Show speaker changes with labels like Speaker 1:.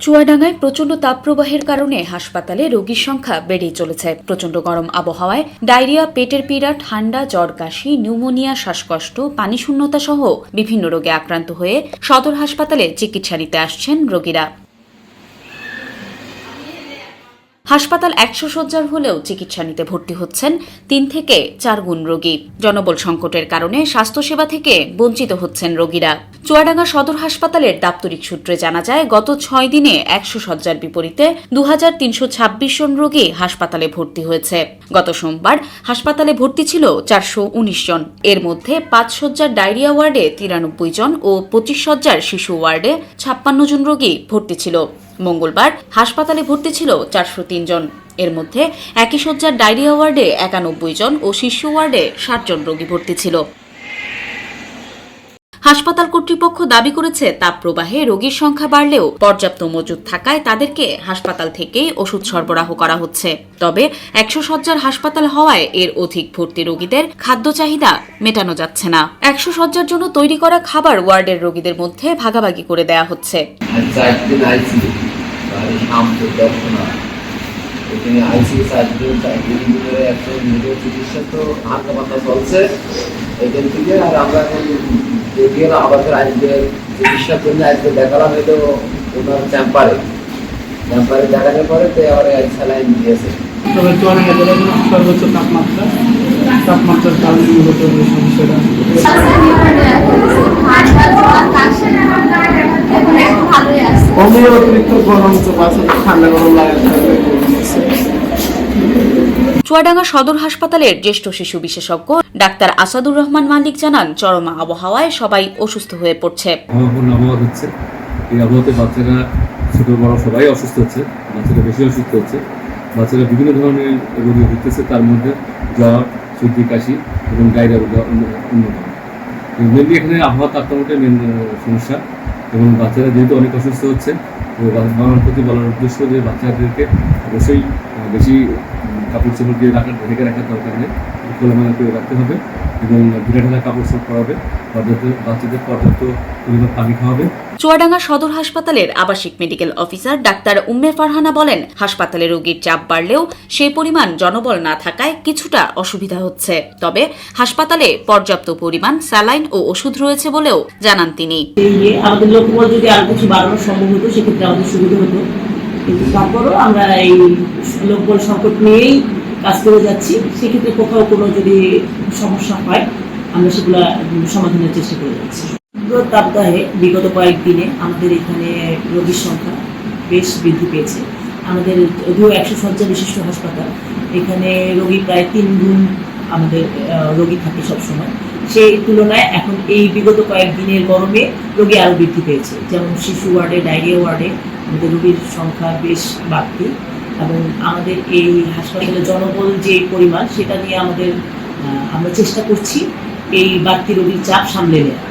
Speaker 1: চুয়াডাঙ্গায় প্রচণ্ড তাপপ্রবাহের কারণে হাসপাতালে রোগীর সংখ্যা বেড়েই চলেছে। প্রচণ্ড গরম আবহাওয়ায় ডায়রিয়া, পেটের পীড়া, ঠান্ডা, জ্বর, কাশি, নিউমোনিয়া, শ্বাসকষ্ট পানিশূন্যতা সহ বিভিন্ন রোগে আক্রান্ত হয়ে সদর হাসপাতালে চিকিৎসা নিতে আসছেন রোগীরা। হাসপাতাল একশো শয্যার হলেও চিকিৎসা নিতে ভর্তি হচ্ছেন তিন থেকে চার গুণ রোগী। জনবল সংকটের কারণে স্বাস্থ্যসেবা থেকে বঞ্চিত হচ্ছেন রোগীরা। চুয়াডাঙ্গা সদর হাসপাতালের দাপ্তরিক সূত্রে জানা যায়, গত ছয় দিনে একশো শয্যার বিপরীতে দু হাজার তিনশো ছাব্বিশ জন রোগী হাসপাতালে ভর্তি হয়েছে। গত সোমবার হাসপাতালে ভর্তি ছিল চারশো উনিশ জন। এর মধ্যে পাঁচ শয্যার ডায়রিয়া ওয়ার্ডে তিরানব্বই জন ও পঁচিশ শয্যার শিশু ওয়ার্ডে ছাপ্পান্ন জন রোগী ভর্তি ছিল। মঙ্গলবার হাসপাতালে ভর্তি ছিল চারশো জন। এর মধ্যে একই শয্যার ডায়রিয়া ওয়ার্ডে একানব্বই জন ও শিশু ওয়ার্ডে ষাট জন রোগী ভর্তি ছিল। হাসপাতাল কর্তৃপক্ষ দাবি করেছে তাপপ্রবাহে রোগীর সংখ্যা বাড়লেও পর্যাপ্ত মজুদ থাকায় তাদেরকে হাসপাতাল থেকেই ওষুধ সরবরাহ করা হচ্ছে। তবে একশো শয্যার হাসপাতাল হওয়ায় এর অধিক ভর্তি রোগীদের খাদ্য চাহিদা মেটানো যাচ্ছে না। একশো শয্যার জন্য তৈরি করা খাবার ওয়ার্ডের রোগীদের মধ্যে ভাগাভাগি করে দেয়া হচ্ছে।
Speaker 2: এখানে আইসি চারদিন চারদিন ভিতরে নিরীহ চিকিৎসা তো হাতে পাতা চলছে। এখান থেকে আর আমরা এখন দেখে আমাদের আজকে চিকিৎসার জন্য আজকে দেখালাম এটা ওনার চেম্পারে চেম্পারে দেখানোর পরে তো আবার স্যালাইন দিয়েছে।
Speaker 3: তবে চুয়াডাঙ্গা জেলার সর্বোচ্চ তাপমাত্রা তাপমাত্রার কারণে মূলত সমস্যাটা। কমে অতিরিক্ত গরম তো আছে ঠান্ডা গরম
Speaker 1: চুয়াডাঙ্গা সদর হাসপাতালের জ্যেষ্ঠ শিশু বিশেষজ্ঞ ডাক্তার আসাদুর রহমান মালিক জানান চরম আবহাওয়ায় সবাই অসুস্থ হয়ে পড়ছে।
Speaker 4: আবহাওয়াপূর্ণ আবহাওয়া হচ্ছে। এই আবহাওয়াতে বাচ্চারা ছোটো বড় সবাই অসুস্থ হচ্ছে বাচ্চারা বেশি অসুস্থ হচ্ছে। বাচ্চারা বিভিন্ন ধরনের রোগে ভুগতেছে তার মধ্যে জ্বর সর্দি কাশি এবং ডায়রিয়া অন্যতম। মেনলি এখানে আবহাওয়া তাপমাত্রাটাই মেন সমস্যা। এবং বাচ্চারা যেহেতু অনেক অসুস্থ হচ্ছে, তো বাবার প্রতি বলার উদ্দেশ্য যে বাচ্চাদেরকে অবশ্যই বেশি কাপড় চোপড় দিয়ে রাখার ঢেকে রাখার দরকার নেই। খোলামেলা করে রাখতে হবে এবং ঢিলা ঢালা কাপড় চোপড় পরাবে। বাচ্চাদের বাচ্চাদের পর্যাপ্ত পরিমাণ পানি খাওয়াবে।
Speaker 1: চুয়াডাঙ্গা সদর হাসপাতালের আবাসিক medical officer doctor Umme Farhana বলেন হাসপাতালে রোগীর চাপ বাড়লেও সেই পরিমাণ জনবল না থাকায় কিছুটা অসুবিধা হচ্ছে। তবে হাসপাতালে পর্যাপ্ত পরিমাণ স্যালাইন ও ওষুধ রয়েছে বলেও জানান তিনি।
Speaker 5: এই আমাদের লোকবল যদি আরও কিছু বাড়ানো সম্ভব হতো সেক্ষেত্রে আমাদের সুবিধা হতো। কিন্তু তারপরও আমরা এই লোকবল সংকট নিয়েই কাজ করে যাচ্ছি। সেক্ষেত্রে কোথাও কোনো যদি সমস্যা হয়, আমরা সেগুলো সমাধানের চেষ্টা করে যাচ্ছি। তাপদাহে বিগত কয়েকদিনে আমাদের এখানে রোগীর সংখ্যা বেশ বৃদ্ধি পেয়েছে। আমাদের যদিও একশো শয্যা বিশিষ্ট হাসপাতাল, এখানে রোগী প্রায় তিন গুণ আমাদের রোগী থাকে সবসময়। সেই তুলনায় এখন এই বিগত কয়েকদিনের গরমে রোগী আরও বৃদ্ধি পেয়েছে। যেমন শিশু ওয়ার্ডে, ডায়রিয়া ওয়ার্ডে আমাদের রোগীর সংখ্যা বেশ বাড়তি এবং আমাদের এই হাসপাতালে জনবল যে পরিমাণ, সেটা নিয়ে আমাদের আমরা চেষ্টা করছি এই বাড়তি রোগীর চাপ সামলে নেওয়া